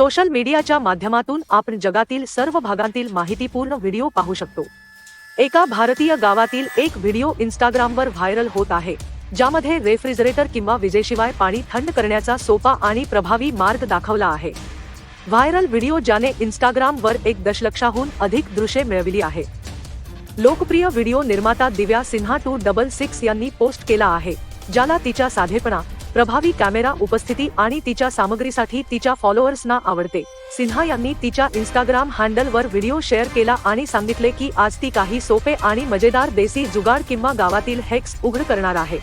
Social मीडियाच्या माध्यमातून आपण जगातील सर्व भागांतील माहितीपूर्ण व्हिडिओ पाहू शकतो. एका भारतीय गावातील एक व्हिडिओ इंस्टाग्रामवर व्हायरल होत आहे ज्यामध्ये रेफ्रिजरेटर किंवा विजेशिवाय पाणी थंड करण्याचा सोपा आणि प्रभावी मार्ग दाखवला आहे. व्हायरल व्हिडिओ ज्याने इंस्टाग्रामवर एक दशलक्षाहून अधिक दृश्ये मिळविली आहे. लोकप्रिय व्हिडिओ निर्माता Divya Sinha two double six यांनी पोस्ट केला आहे ज्याला तिच्या साधेपणा प्रभावी कॅमेरा उपस्थिती आणि तिच्या सामग्रीसाठी तिच्या फॉलोअर्सना आवडते. सिन्हा यांनी तिच्या इंस्टाग्राम हँडलवर व्हिडिओ शेअर केला आणि सांगितले की आज ती काही सोपे आणि मजेदार देसी जुगाड किंवा गावातील हेक्स उघड करणार आहे.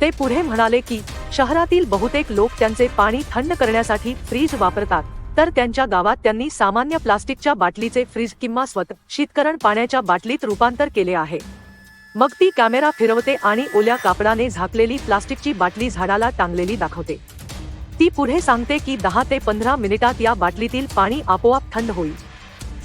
ते पुढे म्हणाले की शहरातील बहुतेक लोक त्यांचे पाणी थंड करण्यासाठी फ्रीज वापरतात तर त्यांच्या गावात त्यांनी सामान्य प्लास्टिकच्या बाटलीचे फ्रीज किंवा स्वत शीतकरण पाण्याच्या बाटलीत रूपांतर केले आहे. मग ती कॅमेरा फिरवते आणि ओल्या कापडाने झाकलेली प्लास्टिकची बाटली झाडाला टांगलेली दाखवते. ती पुढे सांगते की दहा ते पंधरा मिनिटात या बाटलीतील पाणी आपोआप थंड होईल.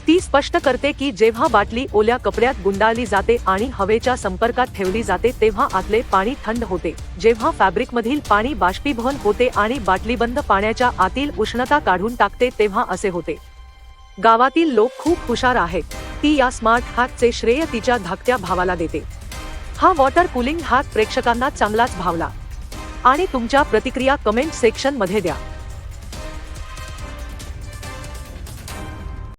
ती स्पष्ट करते की जेव्हा बाटली ओल्या कपड्यात गुंडाळली जाते आणि हवेच्या संपर्कात ठेवली जाते तेव्हा आतले पाणी थंड होते. जेव्हा फॅब्रिकमधील पाणी बाष्पीभवन होते आणि बाटलीबंद पाण्याच्या आतील उष्णता काढून टाकते तेव्हा असे होते. गावातील लोक खूप हुशार आहेत. ती या स्मार्ट हॅकचे श्रेय तिच्या धाकट्या भावाला देते. हा वॉटर कूलिंग हात प्रेक्षकांना चांगलाच भावला. आणि तुमच्या प्रतिक्रिया कमेंट सेक्शनमध्ये द्या.